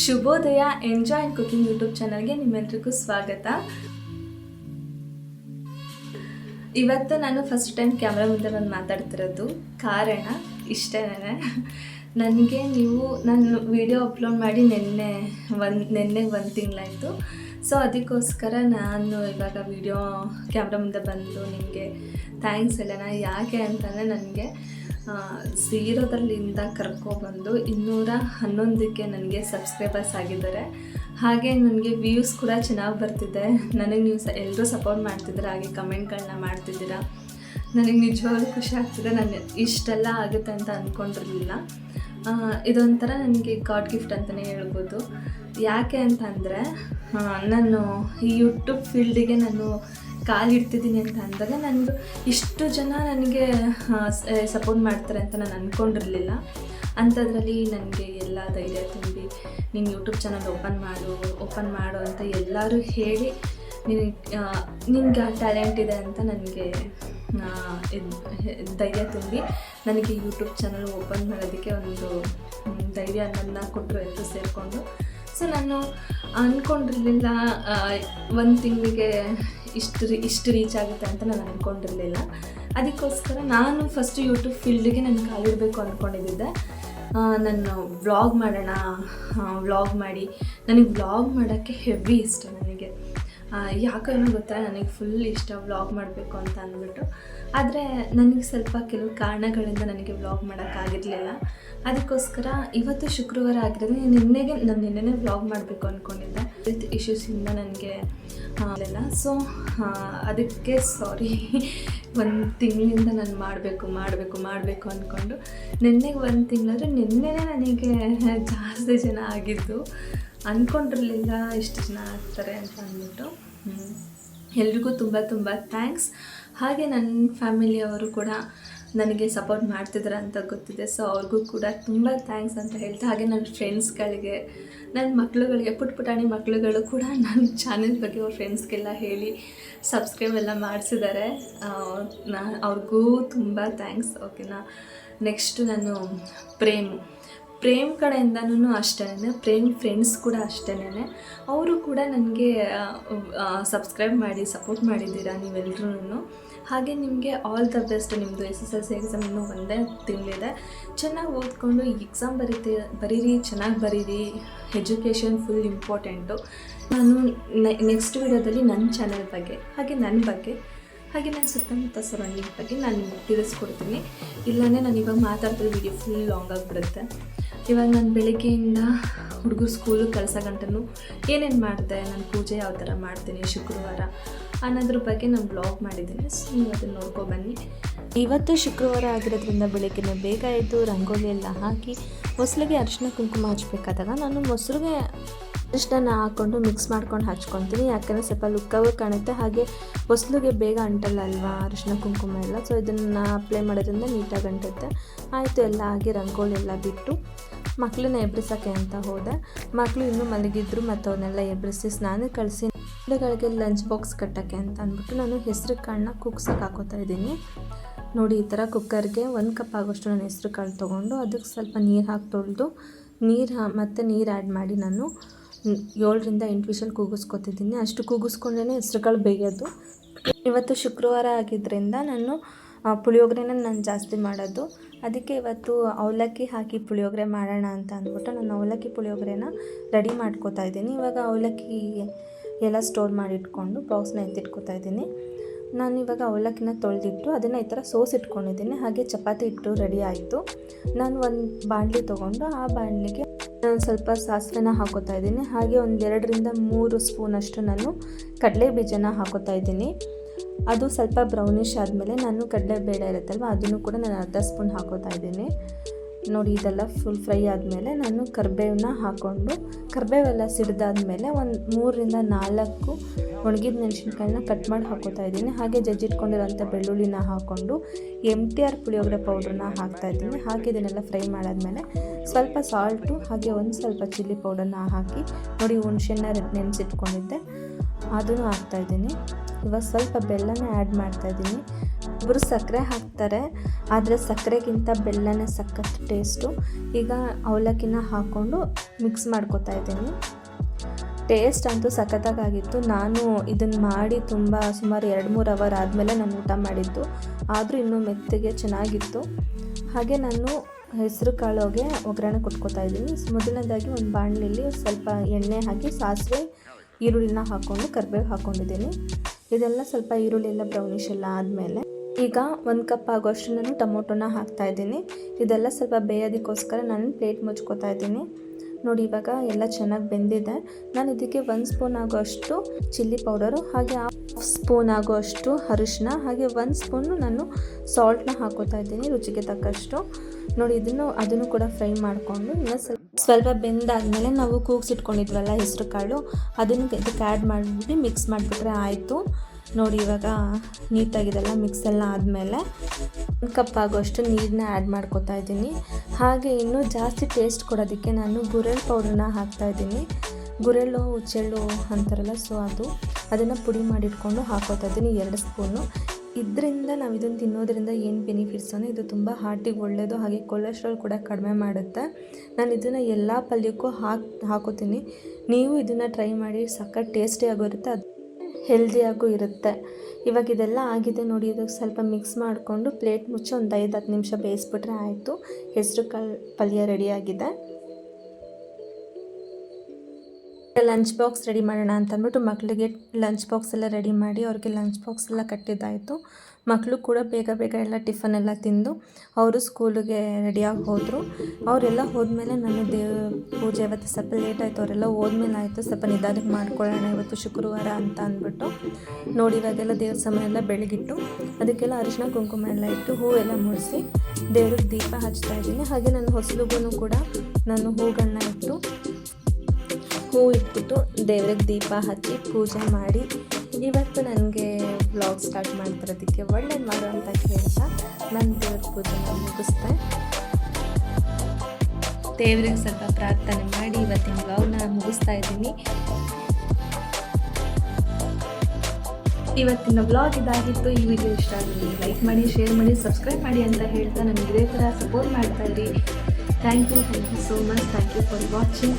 ಶುಭೋದಯ enjoy and cooking YouTube ಚಾನಲ್ಗೆ ನಿಮ್ಮೆಲ್ರಿಗೂ ಸ್ವಾಗತ. ಇವತ್ತು ನಾನು ಫಸ್ಟ್ ಟೈಮ್ ಕ್ಯಾಮ್ರಾ ಮುಂದೆ ನಾನು ಮಾತಾಡ್ತಿರೋದು. ಕಾರಣ ಇಷ್ಟೇನೆ. ನನಗೆ ನೀವು, ನಾನು ವಿಡಿಯೋ ಅಪ್ಲೋಡ್ ಮಾಡಿ ನಿನ್ನೆ ಒಂದು ನಿನ್ನೆ ಒಂದು ತಿಂಗಳಾಯಿತು. ಸೊ ಅದಕ್ಕೋಸ್ಕರ ನಾನು ಇವಾಗ ವಿಡಿಯೋ ಕ್ಯಾಮ್ರಾ ಮುಂದೆ ಬಂದು ನಿಮಗೆ ಥ್ಯಾಂಕ್ಸ್ ಹೇಳೋಣ. ಯಾಕೆ ಅಂತಂದರೆ ನನಗೆ ಝೀರೋದಲ್ಲಿಂದ ಕರ್ಕೊಬಂದು ಇನ್ನೂರ ಹನ್ನೊಂದಕ್ಕೆ ನನಗೆ ಸಬ್ಸ್ಕ್ರೈಬರ್ಸ್ ಆಗಿದ್ದಾರೆ. ಹಾಗೆ ನನಗೆ ವ್ಯೂಸ್ ಕೂಡ ಚೆನ್ನಾಗಿ ಬರ್ತಿದೆ. ನನಗೆ ನೀವು ಸ ಎಲ್ಲರೂ ಸಪೋರ್ಟ್ ಮಾಡ್ತಿದ್ದೀರ, ಹಾಗೆ ಕಮೆಂಟ್ಗಳನ್ನ ಮಾಡ್ತಿದ್ದೀರ? ನನಗೆ ನಿಜವಾಗ್ಲೂ ಖುಷಿ ಆಗ್ತಿದೆ. ನಾನು ಇಷ್ಟೆಲ್ಲ ಆಗುತ್ತೆ ಅಂತ ಅಂದ್ಕೊಂಡಿರಲಿಲ್ಲ ಇದೊಂಥರ ನನಗೆ ಗಾಡ್ ಗಿಫ್ಟ್ ಅಂತಲೇ ಹೇಳ್ಬೋದು. ಯಾಕೆ ಅಂತಂದರೆ ನಾನು ಈ ಯೂಟ್ಯೂಬ್ ಫೀಲ್ಡಿಗೆ ನಾನು ಕಾಲಿಡ್ತಿದ್ದೀನಿ ಅಂತ ಅಂದಾಗ ನನಗೂ ಇಷ್ಟು ಜನ ನನಗೆ ಸಪೋರ್ಟ್ ಮಾಡ್ತಾರೆ ಅಂತ ನಾನು ಅಂದ್ಕೊಂಡಿರಲಿಲ್ಲ ಅಂಥದ್ರಲ್ಲಿ ನನಗೆ ಎಲ್ಲ ಧೈರ್ಯ ತುಂಬಿ ನೀನು ಯೂಟ್ಯೂಬ್ ಚಾನಲ್ ಓಪನ್ ಮಾಡು ಓಪನ್ ಮಾಡು ಅಂತ ಎಲ್ಲರೂ ಹೇಳಿ ನಿನಗೆ ನಿನ್ಗೆ ಟ್ಯಾಲೆಂಟ್ ಇದೆ ಅಂತ ನನಗೆ ಧೈರ್ಯ ತುಂಬಿ ನನಗೆ ಯೂಟ್ಯೂಬ್ ಚಾನಲ್ ಓಪನ್ ಮಾಡೋದಕ್ಕೆ ಒಂದು ಧೈರ್ಯ ಅನ್ನೋದನ್ನ ಕೊಟ್ಟರು ಎಲ್ಲರೂ ಸೇರಿಕೊಂಡು. ಸೊ ನಾನು ಅಂದ್ಕೊಂಡಿರಲಿಲ್ಲ ಒಂದು ತಿಂಗಳಿಗೆ ಇಷ್ಟು ರೀ ಇಷ್ಟು ರೀಚ್ ಆಗುತ್ತೆ ಅಂತ ನಾನು ಅಂದ್ಕೊಂಡಿರಲಿಲ್ಲ ಅದಕ್ಕೋಸ್ಕರ ನಾನು ಫಸ್ಟ್ ಯೂಟ್ಯೂಬ್ ಫೀಲ್ಡಿಗೆ ನಾನು ಕಾಲಿಡಬೇಕು ಅಂದ್ಕೊಂಡಿದ್ದೆ ನಾನು ವ್ಲಾಗ್ ಮಾಡೋಣ ವ್ಲಾಗ್ ಮಾಡಿ. ನನಗೆ ವ್ಲಾಗ್ ಮಾಡೋಕ್ಕೆ ಹೆವಿ ಇಷ್ಟ ನನಗೆ. ಯಾಕಂದ್ರೆ ಗೊತ್ತಾ, ನನಗೆ ಫುಲ್ ಇಷ್ಟ ವ್ಲಾಗ್ ಮಾಡಬೇಕು ಅಂತ ಅಂದ್ಬಿಟ್ಟು. ಆದರೆ ನನಗೆ ಸ್ವಲ್ಪ ಕೆಲವು ಕಾರಣಗಳಿಂದ ನನಗೆ ವ್ಲಾಗ್ ಮಾಡೋಕ್ಕಾಗಿರಲಿಲ್ಲ ಅದಕ್ಕೋಸ್ಕರ ಇವತ್ತು ಶುಕ್ರವಾರ ಆಗಿರೋದು ನಿನ್ನೆಗೆ, ನಾನು ನಿನ್ನೆನೇ ವ್ಲಾಗ್ ಮಾಡಬೇಕು ಅಂದ್ಕೊಂಡಿದ್ದೆ ವಿತ್ ಇಶ್ಯೂಸಿಂದ ನನಗೆ ಆಗಲಿಲ್ಲ ಸೊ ಅದಕ್ಕೆ ಸಾರಿ ಒಂದು ತಿಂಗಳಿಂದ ನಾನು ಮಾಡಬೇಕು ಮಾಡಬೇಕು ಮಾಡಬೇಕು ಅಂದ್ಕೊಂಡು ನಿನ್ನೆಗೆ ಒಂದು ತಿಂಗಳಾದರೆ ನಿನ್ನೆನೇ ನನಗೆ ಜಾಸ್ತಿ ಜನ ಆಗಿದ್ದು. ಅಂದ್ಕೊಂಡಿರಲಿಲ್ಲ ಇಷ್ಟು ಜನ ಆಗ್ತಾರೆ ಅಂತ ಅಂದ್ಬಿಟ್ಟು. ಎಲ್ರಿಗೂ ತುಂಬ ತುಂಬ ಥ್ಯಾಂಕ್ಸ್. ಹಾಗೆ ನನ್ನ ಫ್ಯಾಮಿಲಿಯವರು ಕೂಡ ನನಗೆ ಸಪೋರ್ಟ್ ಮಾಡ್ತಿದ್ದಾರೆ ಅಂತ ಗೊತ್ತಿದೆ. ಸೊ ಅವ್ರಿಗೂ ಕೂಡ ತುಂಬ ಥ್ಯಾಂಕ್ಸ್ ಅಂತ ಹೇಳ್ತಾ, ಹಾಗೆ ನನ್ನ ಫ್ರೆಂಡ್ಸ್ಗಳಿಗೆ ನನ್ನ ಮಕ್ಕಳುಗಳಿಗೆ ಪುಟ್ ಪುಟಾಣಿ ಮಕ್ಕಳುಗಳು ಕೂಡ ನನ್ನ ಚಾನೆಲ್ ಬಗ್ಗೆ ಅವ್ರ ಫ್ರೆಂಡ್ಸ್ಗೆಲ್ಲ ಹೇಳಿ ಸಬ್ಸ್ಕ್ರೈಬ್ ಎಲ್ಲ ಮಾಡಿಸಿದ್ದಾರೆ ಅವ್ರಿಗೂ ತುಂಬ ಥ್ಯಾಂಕ್ಸ್. ಓಕೆನಾ? ನೆಕ್ಸ್ಟು ನಾನು ಪ್ರೇಮ್. ಪ್ರೇಮ್ ಕಡೆಯಿಂದನೂ ಅಷ್ಟೇ ಪ್ರೇಮ್ ಫ್ರೆಂಡ್ಸ್ ಕೂಡ ಅಷ್ಟೇ ಅವರು ಕೂಡ ನನಗೆ ಸಬ್ಸ್ಕ್ರೈಬ್ ಮಾಡಿ ಸಪೋರ್ಟ್ ಮಾಡಿದ್ದೀರಾ ನೀವೆಲ್ಲರೂ ಹಾಗೆ ನಿಮಗೆ ಆಲ್ ದ ಬೆಸ್ಟ್ ನಿಮ್ಮದು S S L C exam ಇನ್ನೂ ಒಂದೇ ತಿಂಗಳಿದೆ. ಚೆನ್ನಾಗಿ ಓದ್ಕೊಂಡು ಎಕ್ಸಾಮ್ ಬರೀತಿ, ಬರೀರಿ, ಚೆನ್ನಾಗಿ ಬರೀರಿ. ಎಜುಕೇಷನ್ ಫುಲ್ ಇಂಪಾರ್ಟೆಂಟು ನಾನು ನೆಕ್ಸ್ಟ್ ವಿಡಿಯೋದಲ್ಲಿ ನನ್ನ ಚಾನಲ್ ಬಗ್ಗೆ, ಹಾಗೆ ನನ್ನ ಬಗ್ಗೆ, ಹಾಗೆ ನನ್ನ ಸುತ್ತಮುತ್ತ ಸರೌಂಡಿಂಗ್ ಬಗ್ಗೆ ನಾನು ತಿಳಿಸ್ಕೊಡ್ತೀನಿ. ಇಲ್ಲಾಂದರೆ ನಾನು ಇವಾಗ ಮಾತಾಡ್ತಿರೋ ವಿಡಿಯೋ ಫುಲ್ ಲಾಂಗ್ ಆಗಿಬಿಡುತ್ತೆ ಇವಾಗ ನಾನು ಬೆಳಗ್ಗೆಯಿಂದ ಹುಡುಗರು ಸ್ಕೂಲಿಗೆ ಕೆಲಸ ಗಂಟನು ಏನೇನು ಮಾಡಿದೆ? ನಾನು ಪೂಜೆ ಯಾವ ಥರ ಮಾಡ್ತೀನಿ ಶುಕ್ರವಾರ ಅನ್ನೋದ್ರ ಬಗ್ಗೆ ನಾನು ಬ್ಲಾಗ್ ಮಾಡಿದ್ದೀನಿ. ಸೊ ನೀವು ಅದನ್ನು ನೋಡ್ಕೊಬನ್ನಿ ಇವತ್ತು ಶುಕ್ರವಾರ ಆಗಿರೋದ್ರಿಂದ ಬೆಳಗ್ಗೆ ಬೇಗ ಎದ್ದು ರಂಗೋಲಿ ಎಲ್ಲ ಹಾಕಿ ಮೊಸಲಿಗೆ ಅರಿಶಿನ ಕುಂಕುಮ ಹಚ್ಬೇಕಾದಾಗ ನಾನು ಮೊಸರಿಗೆ ಅರಿಶಿನ ಹಾಕ್ಕೊಂಡು ಮಿಕ್ಸ್ ಮಾಡ್ಕೊಂಡು ಹಚ್ಕೊತೀನಿ. ಯಾಕಂದರೆ ಸ್ವಲ್ಪ ಲುಕ್ಕಾಗೂ ಕಾಣುತ್ತೆ. ಹಾಗೆ ಮೊಸಲಿಗೆ ಬೇಗ ಅಂಟಲ್ಲ ಅಲ್ವಾ ಅರಿಶಿನ ಕುಂಕುಮ ಎಲ್ಲ? ಸೊ ಇದನ್ನು ಅಪ್ಲೈ ಮಾಡೋದ್ರಿಂದ ನೀಟಾಗಿ ಅಂಟುತ್ತೆ. ಆಯಿತು, ಎಲ್ಲ ಆಗಿ ರಂಗೋಲಿ ಎಲ್ಲ ಬಿಟ್ಟು ಮಕ್ಕಳನ್ನ ಎಬ್ರಿಸೋಕ್ಕೆ ಅಂತ ಹೋದೆ. ಮಕ್ಕಳು ಇನ್ನೂ ಮಲಗಿದ್ರು ಮತ್ತು ಅವನ್ನೆಲ್ಲ ಎಬ್ರಿಸಿ ಸ್ನಾನ ಕಳಿಸಿ ಗಿಡಗಳಿಗೆ ಲಂಚ್ ಬಾಕ್ಸ್ ಕಟ್ಟೋಕ್ಕೆ ಅಂತ ಅಂದ್ಬಿಟ್ಟು ನಾನು ಹೆಸರು ಕಾಳನ್ನ ಕುಗ್ಸಕ್ಕೆ ಹಾಕೋತಾ ಇದ್ದೀನಿ. ನೋಡಿ, ಈ ಥರ ಕುಕ್ಕರ್ಗೆ ಒಂದು ಕಪ್ ಆಗೋಷ್ಟು ನಾನು ಹೆಸರು ಕಾಳು ತೊಗೊಂಡು ಅದಕ್ಕೆ ಸ್ವಲ್ಪ ನೀರು ಹಾಕಿ ತೊಳೆದು ನೀರು ಮತ್ತು ನೀರು ಆ್ಯಡ್ ಮಾಡಿ ನಾನು ಏಳರಿಂದ ಎಂಟು ವಿಷಲ್ ಕೂಗಿಸ್ಕೊತಿದ್ದೀನಿ ಅಷ್ಟು ಕೂಗಿಸ್ಕೊಂಡೇ ಹೆಸರು ಕಾಳು ಬೇಯೋದು. ಇವತ್ತು ಶುಕ್ರವಾರ ಆಗಿದ್ದರಿಂದ ನಾನು ಪುಳಿಯೋಗರೆನ ನಾನು ಜಾಸ್ತಿ ಮಾಡೋದು. ಅದಕ್ಕೆ ಇವತ್ತು ಅವಲಕ್ಕಿ ಹಾಕಿ ಪುಳಿಯೋಗರೆ ಮಾಡೋಣ ಅಂತ ಅಂದ್ಬಿಟ್ಟು ನಾನು ಅವಲಕ್ಕಿ ಪುಳಿಯೋಗರೆನ ರೆಡಿ ಮಾಡ್ಕೋತಾ ಇದ್ದೀನಿ. ಇವಾಗ ಅವಲಕ್ಕಿ ಎಲ್ಲ ಸ್ಟೋರ್ ಮಾಡಿ ಇಟ್ಕೊಂಡು ಬಾಕ್ಸ್ನ ಎತ್ತಿಟ್ಕೋತಾ ಇದ್ದೀನಿ. ನಾನು ಇವಾಗ ಅವಲಕ್ಕಿನ ತೊಳೆದಿಟ್ಟು ಅದನ್ನು ಈ ಥರ ಸೋಸ್ ಇಟ್ಕೊಂಡಿದ್ದೀನಿ. ಹಾಗೆ ಚಪಾತಿ ಇಟ್ಟು ರೆಡಿ ಆಯಿತು. ನಾನು ಒಂದು ಬಾಣಲಿ ತೊಗೊಂಡು ಆ ಬಾಣಲಿಗೆ ನಾನು ಸ್ವಲ್ಪ ಸಾಸಿವೆನ ಹಾಕೋತಾ ಇದ್ದೀನಿ. ಹಾಗೆ ಒಂದೆರಡರಿಂದ ಮೂರು ಸ್ಪೂನಷ್ಟು ನಾನು ಕಡಲೆ ಬೀಜನ ಹಾಕೋತಾ ಇದ್ದೀನಿ. ಅದು ಸ್ವಲ್ಪ ಬ್ರೌನಿಷ್ ಆದಮೇಲೆ ನಾನು ಕಡಲೆಬೇಳೆ ಇರುತ್ತಲ್ವ, ಅದನ್ನು ಕೂಡ ನಾನು ಅರ್ಧ ಸ್ಪೂನ್ ಹಾಕೋತಾ ಇದ್ದೀನಿ. ನೋಡಿ, ಇದೆಲ್ಲ ಫುಲ್ ಫ್ರೈ ಆದಮೇಲೆ ನಾನು ಕರ್ಬೇವನ್ನ ಹಾಕ್ಕೊಂಡು, ಕರ್ಬೇವೆಲ್ಲ ಸಿಡಿದಾದ್ಮೇಲೆ ಒಂದು ಮೂರರಿಂದ ನಾಲ್ಕು ಒಣಗಿದ ಮೆಣಸಿನ್ಕಾಯಿನ ಕಟ್ ಮಾಡಿ ಹಾಕೋತಾ ಇದ್ದೀನಿ. ಹಾಗೆ ಜಜ್ಜಿಟ್ಕೊಂಡಿರೋಂಥ ಬೆಳ್ಳುಳ್ಳಿನ ಹಾಕ್ಕೊಂಡು ಎಂ ಟಿ ಆರ್ ಪುಳಿಯೋಗರೆ ಪೌಡ್ರನ್ನ ಹಾಕ್ತಾ ಇದ್ದೀನಿ. ಹಾಗೆ ಇದನ್ನೆಲ್ಲ ಫ್ರೈ ಮಾಡಾದ್ಮೇಲೆ ಸ್ವಲ್ಪ ಸಾಲ್ಟು ಹಾಗೆ ಒಂದು ಸ್ವಲ್ಪ ಚಿಲ್ಲಿ ಪೌಡರ್ನ ಹಾಕಿ, ನೋಡಿ ಹುಣ್ಸೆನ್ನ ನೆನೆಸಿಟ್ಕೊಂಡಿದ್ದೆ, ಅದನ್ನು ಹಾಕ್ತಾಯಿದ್ದೀನಿ ಇವಾಗ ಸ್ವಲ್ಪ ಬೆಲ್ಲನ ಆ್ಯಡ್ ಮಾಡ್ತಾಯಿದ್ದೀನಿ ಒಬ್ಬರು ಸಕ್ಕರೆ ಹಾಕ್ತಾರೆ, ಆದರೆ ಸಕ್ಕರೆಗಿಂತ ಬೆಲ್ಲನೇ ಸಖತ್ ಟೇಸ್ಟು ಈಗ ಅವಲಕ್ಕಿನ ಹಾಕ್ಕೊಂಡು ಮಿಕ್ಸ್ ಮಾಡ್ಕೊತಾ ಇದ್ದೀನಿ. ಟೇಸ್ಟ್ ಅಂತೂ ಸಖತ್ತಾಗಿತ್ತು ನಾನು ಇದನ್ನು ಮಾಡಿ ತುಂಬ ಸುಮಾರು ಎರಡು ಮೂರು ಅವರ್ ಆದಮೇಲೆ ನಾನು ಊಟ ಮಾಡಿದ್ದು. ಆದರೂ ಇನ್ನೂ ಮೆತ್ತಗೆ ಚೆನ್ನಾಗಿತ್ತು. ಹಾಗೆ ನಾನು ಹೆಸರು ಕಾಳೋಗೆ ಒಗ್ಗರಣೆ ಕೊಟ್ಕೋತಾ ಇದ್ದೀನಿ. ಮೊದಲನೇದಾಗಿ ಒಂದು ಬಾಣಲಿಲಿ ಸ್ವಲ್ಪ ಎಣ್ಣೆ ಹಾಕಿ ಸಾಸಿವೆ, ಈರುಳ್ಳಿನ ಹಾಕ್ಕೊಂಡು ಕರಿಬೇವು ಹಾಕ್ಕೊಂಡಿದ್ದೀನಿ ಇದೆಲ್ಲ ಸ್ವಲ್ಪ ಈರುಳ್ಳಿ ಎಲ್ಲ ಬ್ರೌನಿಷ್ ಎಲ್ಲ ಆದಮೇಲೆ ಈಗ ಒಂದು ಕಪ್ ಆಗೋಷ್ಟು ನಾನು ಟೊಮೊಟೊನ ಹಾಕ್ತಾ ಇದ್ದೀನಿ. ಇದೆಲ್ಲ ಸ್ವಲ್ಪ ಬೇಯೋದಕ್ಕೋಸ್ಕರ ನಾನು ಪ್ಲೇಟ್ ಮುಚ್ಕೋತಾ ಇದ್ದೀನಿ. ನೋಡಿ, ಇವಾಗ ಎಲ್ಲ ಚೆನ್ನಾಗಿ ಬೆಂದಿದೆ. ನಾನು ಇದಕ್ಕೆ ಒಂದು ಸ್ಪೂನ್ ಆಗೋಷ್ಟು ಚಿಲ್ಲಿ ಪೌಡರು ಹಾಗೆ ಹಾಫ್ ಸ್ಪೂನ್ ಆಗೋಷ್ಟು ಅರಿಶಿನ ಹಾಗೆ ಒಂದು ಸ್ಪೂನು ನಾನು ಸಾಲ್ಟ್ನ ಹಾಕೋತಾ ಇದ್ದೀನಿ ರುಚಿಗೆ ತಕ್ಕಷ್ಟು. ನೋಡಿ, ಇದನ್ನು, ಅದನ್ನು ಕೂಡ ಫ್ರೈ ಮಾಡಿಕೊಂಡು ಇನ್ನು ಸ್ವಲ್ಪ ಸ್ವಲ್ಪ ಬೆಂದಾದಮೇಲೆ ನಾವು ಕೂಗ್ಸಿಟ್ಕೊಂಡಿದ್ವಲ್ಲ ಹೆಸರು ಕಾಳು, ಅದನ್ನು ಇದಕ್ಕೆ ಆ್ಯಡ್ ಮಾಡಿಬಿಟ್ಟು ಮಿಕ್ಸ್ ಮಾಡಿಬಿಟ್ರೆ ಆಯಿತು. ನೋಡಿ ಇವಾಗ ನೀಟಾಗಿದೆಲ್ಲ ಮಿಕ್ಸ್ ಎಲ್ಲ ಆದಮೇಲೆ ಕಪ್ ಆಗೋಷ್ಟು ನೀರನ್ನ ಆ್ಯಡ್ ಮಾಡ್ಕೋತಾ ಇದ್ದೀನಿ. ಹಾಗೆ ಇನ್ನೂ ಜಾಸ್ತಿ ಟೇಸ್ಟ್ ಕೊಡೋದಕ್ಕೆ ನಾನು ಗುರೆಳ್ ಪೌಡ್ರನ್ನ ಹಾಕ್ತಾ ಇದ್ದೀನಿ. ಗುರೆಳ್ಳು, ಹುಚ್ಚೆಳ್ಳು ಅಂತಾರಲ್ಲ ಸೊ ಅದು. ಅದನ್ನು ಪುಡಿ ಮಾಡಿಟ್ಕೊಂಡು ಹಾಕೋತಾ ಇದ್ದೀನಿ, ಎರಡು ಸ್ಪೂನು ಇದರಿಂದ ನಾವು ಇದನ್ನು ತಿನ್ನೋದ್ರಿಂದ ಏನು ಬೆನಿಫಿಟ್ಸ್ ಅಂದರೆ ಇದು ತುಂಬ ಹಾರ್ಟಿಗೆ ಒಳ್ಳೆಯದು ಹಾಗೆ ಕೊಲೆಸ್ಟ್ರಾಲ್ ಕೂಡ ಕಡಿಮೆ ಮಾಡುತ್ತೆ. ನಾನು ಇದನ್ನು ಎಲ್ಲ ಪಲ್ಯಕ್ಕೂ ಹಾಕಿ, ಹಾಕೋತೀನಿ. ನೀವು ಇದನ್ನು ಟ್ರೈ ಮಾಡಿ ಸಖತ್ ಟೇಸ್ಟಿಯಾಗೂ ಇರುತ್ತೆ, ಅದು ಹೆಲ್ದಿಯಾಗೂ ಇರುತ್ತೆ. ಇವಾಗ ಇದೆಲ್ಲ ಆಗಿದೆ ನೋಡಿ ಇದಕ್ಕೆ ಸ್ವಲ್ಪ ಮಿಕ್ಸ್ ಮಾಡಿಕೊಂಡು ಪ್ಲೇಟ್ ಮುಚ್ಚಿ ಒಂದು ಐದು ಹತ್ತು ನಿಮಿಷ ಬೇಯಿಸ್ಬಿಟ್ರೆ ಆಯಿತು. ಹೆಸರು ಕಾಳು ಪಲ್ಯ ರೆಡಿಯಾಗಿದೆ ಲಂಚ್ ಬಾಕ್ಸ್ ರೆಡಿ ಮಾಡೋಣ ಅಂತ ಅಂದ್ಬಿಟ್ಟು ಮಕ್ಕಳಿಗೆ ಲಂಚ್ ಬಾಕ್ಸ್ ಎಲ್ಲ ರೆಡಿ ಮಾಡಿ ಅವ್ರಿಗೆ ಲಂಚ್ ಬಾಕ್ಸ್ ಎಲ್ಲ ಕಟ್ಟಿದ್ದಾಯಿತು. ಮಕ್ಕಳು ಕೂಡ ಬೇಗ ಬೇಗ ಎಲ್ಲ ಟಿಫನ್ ಎಲ್ಲ ತಿಂದು ಅವರು ಸ್ಕೂಲಿಗೆ ರೆಡಿಯಾಗಿ ಹೋದರು. ಅವರೆಲ್ಲ ಹೋದ್ಮೇಲೆ ನಾನು ದೇವ, ಪೂಜೆ ಇವತ್ತು ಸ್ವಲ್ಪ ಲೇಟ್ ಆಯಿತು. ಅವರೆಲ್ಲ ಹೋದ್ಮೇಲೆ ಆಯಿತು. ಸ್ವಲ್ಪ ನಿಧಾನಕ್ಕೆ ಮಾಡ್ಕೊಳ್ಳೋಣ ಇವತ್ತು ಶುಕ್ರವಾರ ಅಂತ ಅಂದ್ಬಿಟ್ಟು ನೋಡಿ ಇವಾಗೆಲ್ಲ ದೇವ್ರ ಸಮಯ ಎಲ್ಲ ಬೆಳಗಿಟ್ಟು ಅದಕ್ಕೆಲ್ಲ ಅರಿಶಿನ, ಕುಂಕುಮ ಎಲ್ಲ ಇಟ್ಟು ಹೂವೆಲ್ಲ ಮುಡಿಸಿ ದೇವ್ರಿಗೆ ದೀಪ ಹಚ್ತಾ ಇದ್ದೀನಿ. ಹಾಗೆ ನನ್ನ ಹೊಸಲುಗೂ ಕೂಡ ನಾನು ಹೂಗಳನ್ನ ಇಟ್ಟು ಹೂ ಇಟ್ಬಿಟ್ಟು ದೇವ್ರಿಗೆ ದೀಪ ಹಚ್ಚಿ ಪೂಜೆ ಮಾಡಿ. ಇವತ್ತು ನನಗೆ ಬ್ಲಾಗ್ ಸ್ಟಾರ್ಟ್ ಮಾಡ್ತಿರೋದಕ್ಕೆ ಒಳ್ಳೇದು ಮಾಡು ಅಂತ ಹೇಳ್ತಾ ನನ್ನ ದೇವ್ರ ಪೂಜೆನ ಮುಗಿಸ್ದೆ ದೇವ್ರಿಗೆ ಸ್ವಲ್ಪ ಪ್ರಾರ್ಥನೆ ಮಾಡಿ ಇವತ್ತಿನ ವ್ಲಾಗ್ನ ಮುಗಿಸ್ತಾ ಇದ್ದೀನಿ. ಇವತ್ತಿನ ಬ್ಲಾಗ್ ಇದಾಗಿತ್ತು. ಈ ವಿಡಿಯೋ ಇಷ್ಟ ಆಗಲಿ ಲೈಕ್ ಮಾಡಿ ಶೇರ್ ಮಾಡಿ ಸಬ್ಸ್ಕ್ರೈಬ್ ಮಾಡಿ ಅಂತ ಹೇಳ್ತಾ ನನಗೆ ಇದೇ ಥರ ಸಪೋರ್ಟ್ ಮಾಡ್ತಾ ಇರಿ. Thank you thank you so much thank you for watching